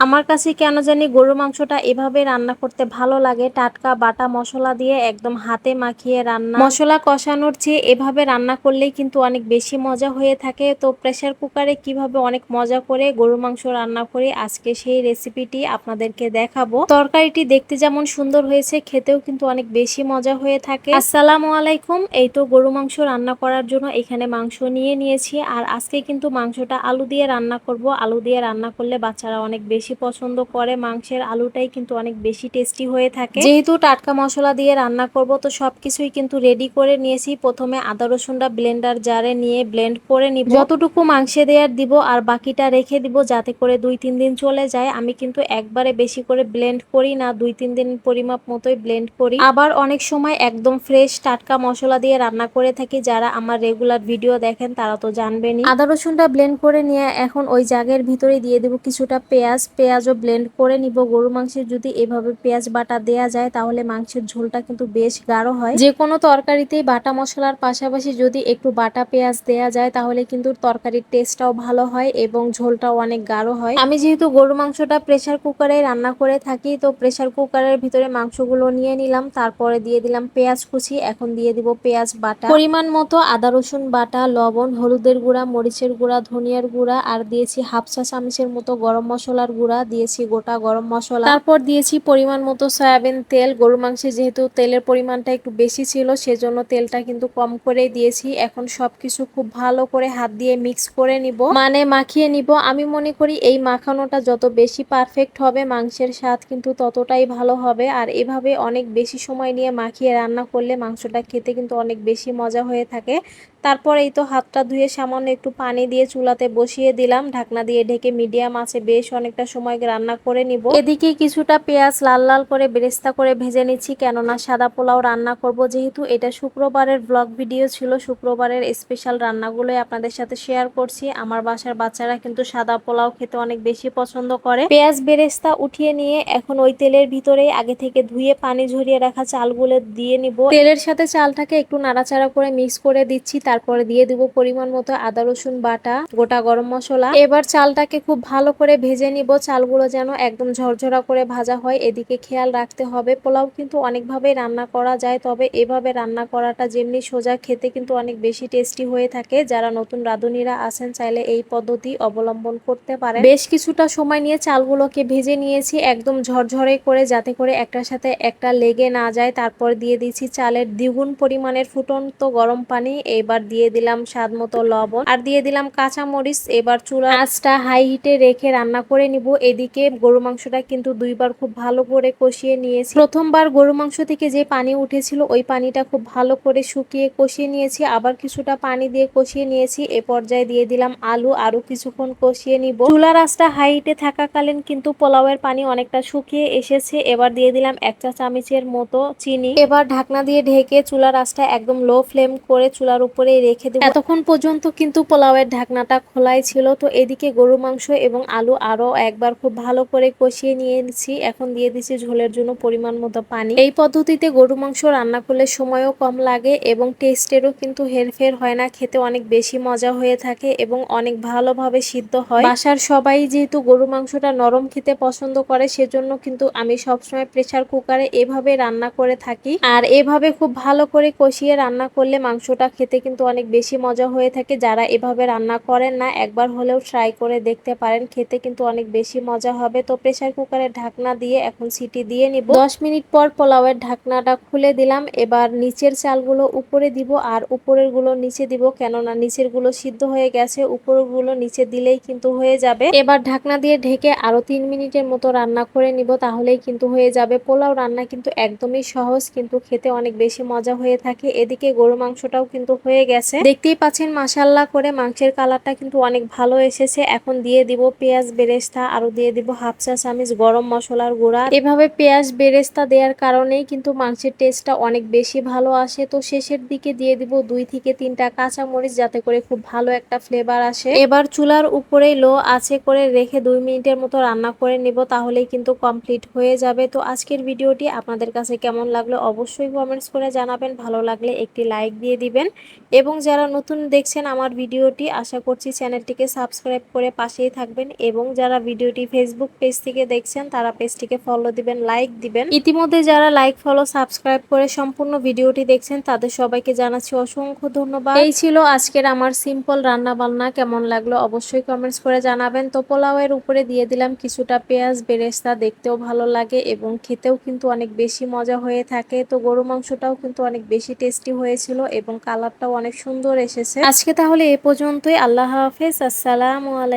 আমার কাছে কেন জানি গরু মাংসটা এভাবে রান্না করতে ভালো লাগে। টাটকা বাটা মশলা দিয়ে একদম হাতে মাখিয়ে রান্না। মশলা কষানোর চেয়ে এভাবে রান্না করলেই কিন্তু অনেক বেশি মজা হয়ে থাকে। তো প্রেসার কুকারে কীভাবে অনেক মজা করে গরু মাংস রান্না করে, আজকে সেই রেসিপিটি আপনাদেরকে দেখাবো। তরকারিটি দেখতে যেমন সুন্দর হয়েছে, খেতেও কিন্তু অনেক বেশি মজা হয়ে থাকে। আসসালামু আলাইকুম। এই তো গরু মাংস রান্না করার জন্য এখানে মাংস নিয়ে নিয়েছি। আর আজকে কিন্তু মাংসটা আলু দিয়ে রান্না করব। আলু দিয়ে রান্না করলে বাচ্চারা অনেক বেশি পছন্দ করে, মাংসের আলুটাই কিন্তু অনেক বেশি টেস্টি হয়ে থাকে। যেহেতু টাটকা মশলা দিয়ে রান্না করব, তো সবকিছুই কিন্তু রেডি করে নিয়েছি। প্রথমে আদা, রসুনটা ব্লেন্ডার জারে নিয়ে ব্লেন্ড করে নিব। যতটুকু মাংসে দেওয়ার দিব, আর বাকিটা রেখে দিব যাতে করে দুই, তিন দিন চলে যায়। আমি কিন্তু একবারে বেশি করে ব্লেন্ড করি না, দুই, তিন দিন পরিমাপ মতোই ব্লেন্ড করি। আবার অনেক সময় একদম ফ্রেশ টাটকা মশলা দিয়ে রান্না করে থাকি। যারা আমার রেগুলার ভিডিও দেখেন, তারা তো জানবেনই। আদা, রসুনটা ব্লেন্ড করে নিয়ে এখন ওই জাগের ভিতরে দিয়ে দেবো কিছুটা পেঁয়াজ পেঁয়াজও ব্লেন্ড করে নিব। গরু মাংসের যদি এভাবে পেঁয়াজ বাটা দেয়া যায়, তাহলে মাংসের ঝোলটা কিন্তু বেশ গাঢ় হয়। যে কোনো তরকারিতেই বাটা মশলার পাশাপাশি যদি একটু বাটা পেঁয়াজ দেয়া যায়, তাহলে কিন্তু তরকারির টেস্টটাও ভালো হয় এবং ঝোলটাও অনেক গাঢ় হয়। আমি যেহেতু গরু মাংসটা প্রেসার কুকারে রান্না করে থাকি, তো প্রেশার কুকারের ভিতরে মাংসগুলো নিয়ে নিলাম। তারপরে দিয়ে দিলাম পেঁয়াজ কুচি। এখন দিয়ে দিব পেঁয়াজ বাটা। পরিমাণ মতো আদা, রসুন বাটা, লবণ, হলুদের গুঁড়া, মরিচের গুঁড়া, ধনিয়ার গুঁড়া, আর দিয়েছি হাফ চা চামচের মতো গরম মশলার গুঁড়া। দিয়েছি, গোটা গরম মশলা। তারপর দিয়েছি পরিমাণ মতো সয়াবিন তেল। গরু মাংসে যেহেতু তেলের পরিমাণটা একটু বেশি ছিল, সেজন্য তেলটা কিন্তু কম করে দিয়েছি। এখন সবকিছু খুব ভালো করে হাত দিয়ে মিক্স করে নিব। মানে মাখিয়ে নিব। আমি মনে করি এই মাখানোটা যত বেশি পারফেক্ট হবে, মাংসের স্বাদ কিন্তু ততটাই ভালো হবে। আর এভাবে অনেক বেশি সময় নিয়ে মাখিয়ে রান্না করলে মাংসটা খেতে কিন্তু অনেক বেশি মজা হয়ে থাকে। তারপর এই তো হাতটা ধুয়ে সামান্য একটু পানি দিয়ে চুলাতে বসিয়ে দিলাম। ঢাকনা দিয়ে ঢেকে মিডিয়াম আছে, বেশ অনেকটা সময় রান্না করে নিব। এদিকে কিছুটা পেঁয়াজ লাল লাল করে বেরেস্তা করে ভেজে নিচ্ছি, কেননা সাদা পোলাও রান্না করব যেহেতু এটা শুক্রবারের ব্লগ ভিডিও ছিল, শুক্রবারের স্পেশাল রান্নাগুলোই আপনাদের সাথে শেয়ার করছি। আমার বাসার বাচ্চারা কিন্তু সাদা পোলাও খেতে অনেক বেশি পছন্দ করে। পেঁয়াজ বেরেস্তা উঠিয়ে নিয়ে এখন ওই তেলের ভিতরেই আগে থেকে ধুয়ে পানি ঝরিয়ে রাখা চালগুলো দিয়ে নিব। তেলের সাথে চালটাকে একটু নাড়াচাড়া করে মিক্স করে দিচ্ছি, তারপরে দিয়ে দিব পরিমাণ মতো আদা রসুন বাটা, গোটা গরম মশলা। এবার চালটাকে খুব ভালো করে ভেজে নিব চালগুলো যেন একদম ঝরঝরা করে ভাজা হয়, এদিকে খেয়াল রাখতে হবে। পোলাও কিন্তু অনেকভাবে রান্না করা যায়, তবে এভাবে রান্না করাটা যেমনি সোজা, খেতে কিন্তু অনেক বেশি টেস্টি হয়ে থাকে। যারা নতুন রাঁধুনিরা আছেন, চাইলে এই পদ্ধতি অবলম্বন করতে পারেন। বেশ কিছুটা সময় নিয়ে চালগুলোকে ভেজে নিয়েছি, একদম ঝরঝরে করে, যাতে করে একটার সাথে একটা লেগে না যায়। তারপর দিয়ে দিচ্ছি চালের দ্বিগুণ পরিমাণের ফুটন্ত গরম পানি, এবার দিয়ে দিলাম স্বাদ মতো লবণ। আর দিয়ে দিলাম কাঁচামরিচ, এবার চুলা আঁচটা হাই হিটে রেখে রান্না করে নিব। এদিকে গরু মাংসটা কিন্তু দুইবার খুব ভালো করে কষিয়ে নিয়েছি। প্রথমবার গরু মাংস থেকে যে পানি উঠেছিল, ওই পানিটা খুব ভালো করে শুকিয়ে কষিয়ে নিয়েছি। আবার কিছুটা পানি দিয়ে কষিয়ে নিয়েছি। এ পর্যায়ে দিয়ে দিলাম আলু। আরও কিছুক্ষণ কষিয়ে নিব। চুলা রাস্তা হাইটে থাকাকালীন কিন্তু পোলাওয়ের পানি অনেকটা শুকিয়ে এসেছে। এবার দিয়ে দিলাম এক চা চামচের মতো চিনি। এবার ঢাকনা দিয়ে ঢেকে চুলা রাস্তা একদম লো ফ্লেম করে চুলার উপরে রেখে দেবো। এতক্ষণ পর্যন্ত কিন্তু পোলাওয়ের ঢাকনাটা খোলাই ছিল। তো এদিকে গরু মাংস এবং আলু আরও একবার খুব ভালো করে কষিয়ে নিয়েছি এখন দিয়ে দিচ্ছি ঝোলের জন্য পরিমাণ মতো পানি। এই পদ্ধতিতে গরু মাংস রান্না করলে সময়ও কম লাগে এবং টেস্টেরও কিন্তু হেরফের হয় না। খেতে অনেক বেশি মজা হয়ে থাকে এবং অনেক ভালোভাবে সিদ্ধ হয়। বাসার সবাই যেহেতু গরু মাংসটা নরম খেতে পছন্দ করে, সেজন্য কিন্তু আমি সবসময় প্রেসার কুকারে এভাবে রান্না করে থাকি। আর এভাবে খুব ভালো করে কষিয়ে রান্না করলে মাংসটা খেতে কিন্তু অনেক বেশি মজা হয়ে থাকে। যারা এভাবে রান্না করেন না, একবার হলেও ট্রাই করে দেখতে পারেন। খেতে কিন্তু অনেক বেশি মজা হবে। তো প্রেসার কুকারের ঢাকনা দিয়ে এখন সিটি দিয়ে নিব। দশ মিনিট পর পোলাওয়ের ঢাকনাটা খুলে দিলাম। এবার নিচের চালগুলো উপরে দিব আর উপরেরগুলো নিচে দিব। কেননা নিচেরগুলো সিদ্ধ হয়ে গেছে উপরেরগুলো নিচে দিলেই কিন্তু হয়ে যাবে। এবার ঢাকনা দিয়ে ঢেকে আরও তিন মিনিটের মতো রান্না করে নিব, তাহলেই কিন্তু হয়ে যাবে। পোলাও রান্না কিন্তু একদমই সহজ, কিন্তু খেতে অনেক বেশি মজা হয়ে থাকে। এদিকে গরু মাংসটাও কিন্তু হয়ে গেছে। দেখতেই পাচ্ছেন মাসাল্লাহ করে মাংসের কালারটা কিন্তু অনেক ভালো এসেছে। এখন দিয়ে দিব পেঁয়াজ বেরেস্তা আরও দিয়ে দিব হাফ চা চামিচ গরম মশলার গুঁড়া। এভাবে পেঁয়াজ, বেরেস্তা দেওয়ার কারণেই কিন্তু মাংসের টেস্টটা অনেক বেশি ভালো আসে। তো শেষের দিকে দিয়ে দিব দুই থেকে তিনটা কাঁচা মরিচ যাতে করে খুব ভালো একটা ফ্লেভার আসে। এবার চুলার উপরে লো আছে করে রেখে দুই মিনিটের মতো রান্না করে নিব, তাহলেই কিন্তু কমপ্লিট হয়ে যাবে। তো আজকের ভিডিওটি আপনাদের কাছে কেমন লাগল অবশ্যই কমেন্টস করে জানাবেন। ভালো লাগলে একটি লাইক দিয়ে দিবেন। এবং যারা নতুন দেখছেন আমার ভিডিওটি, আশা করছি চ্যানেলটিকে সাবস্ক্রাইব করে পাশেই থাকবেন। এবং যারা ভিডিওটি ফেসবুক পেজ থেকে দেখছেন তারা পেজটিকে ফলো দিবেন লাইক দিবেন। ইতিমধ্যে যারা লাইক ফলো সাবস্ক্রাইব করে সম্পূর্ণ ভিডিওটি দেখছেন তাদের সবাইকে জানাচ্ছি অসংখ্য ধন্যবাদ। এই ছিল আজকের আমার সিম্পল রান্না বান্না কেমন লাগল অবশ্যই কমেন্টস করে জানাবেন। তো পোলাওয়ের উপরে দিয়ে দিলাম কিছুটা পেঁয়াজ বেরেস্তা দেখতেও ভালো লাগে এবং খেতেও কিন্তু অনেক বেশি মজা হয়ে থাকে। তো গরু মাংসটাও কিন্তু অনেক বেশি টেস্টি হয়েছিল এবং কালারটাও অনেক সুন্দর এসেছে। আজকে তাহলে এ পর্যন্তই আল্লাহ হাফেজ আসসালামু আলাইকুম।